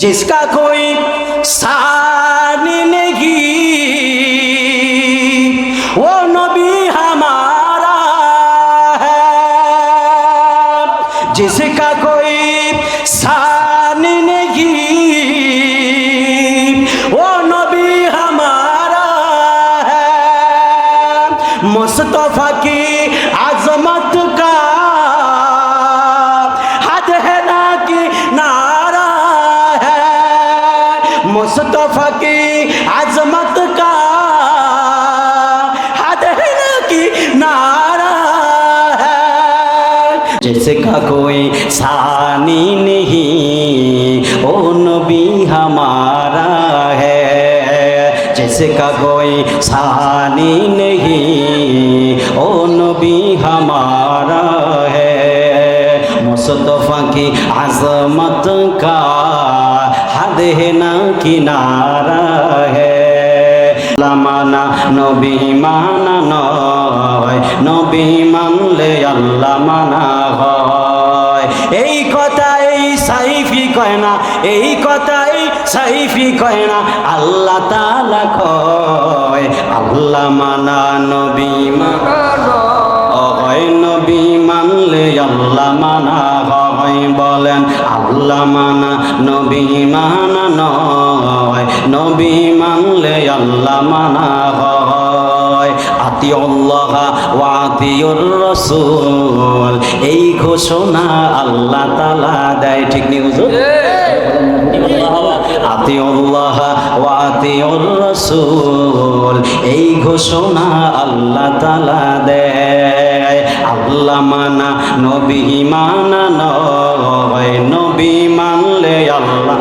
जिसका कोई सानी नहीं। वो नबी हमारा है। जिसका कोई सानी नहीं। वो नबी हमारा है। मुस्तफ़ा की मुस्तफ़ा की आजमत का हद कि नारा है। कोई सानी नहीं, ओ नबी हमारा है। जिसका कोई सानी नहीं, ओ नबी हमारा है। मुस्तफ़ा की आजमत का हद है ना किनारा है লামানা নবী মানা নয় নবী মানলে আল্লাহ মানা হয় এই কথা এই সাইফি কয় না এই কথা এই সাইফি কয় না আল্লাহ তালা কয় আল্লাহ মানা নবী মানা মানা নয়, নবী মানলে আল্লাহ মানা হয়। আতি আল্লাহ ওয়াতিউর রসুল, এই ঘোষণা আল্লাহ তালা দেয়, ঠিক নেই হুজুর? আতি আল্লাহ ওয়াতিউর রসুল, এই ঘোষণা আল্লাহ তালা দেয়। আল্লাহ মানা, নবী মানা নয়। নবী মানলে আল্লাহ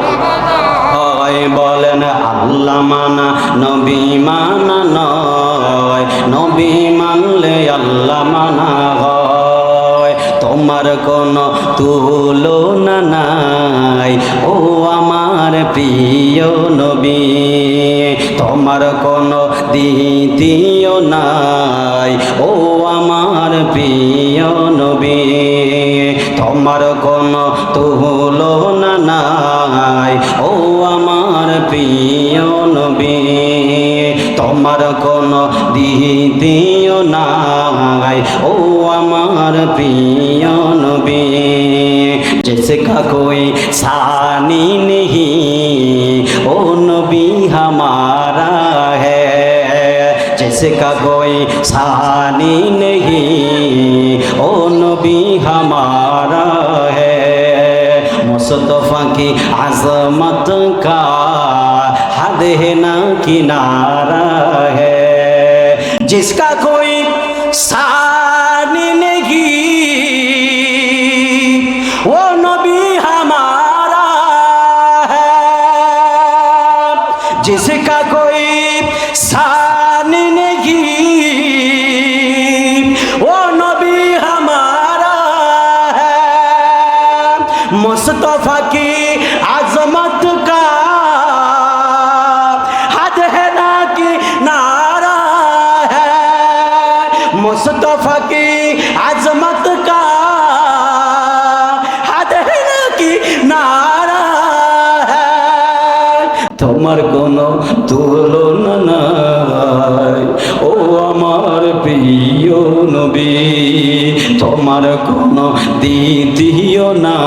হয়। বলেন আল্লাহ মানা, নবী মানা নয়। নবী মানলে আল্লাহ মানা হয়। তোমার কোনো তুলনা নাই। ও আমার প্রিয় নবী, তোমার কোনো দ্বিতীয় নাই। ও প্রিয় নবী তোমার কোনো তুলনা নাই ও আমার প্রিয় নবী তোমার কোনো দ্বিতীয় নাই ও আমার প্রিয় নবী जिसका कोई सानी नहीं जिसका कोई सानी नहीं ओ नबी हमारा है मुस्तफ़ा की आजमत का हद है ना किनारा है जिसका कोई सानी नहीं वो नबी हमारा है जिसका कोई सानी मुस्तफ़ा की आजमत का हद है ना कि नारा है मुस्तफ़ा की आजमत তোমার কোনো তুলনা নাই। ও আমার প্রিয় নবী তোমার কোনো দ্বিতীয় না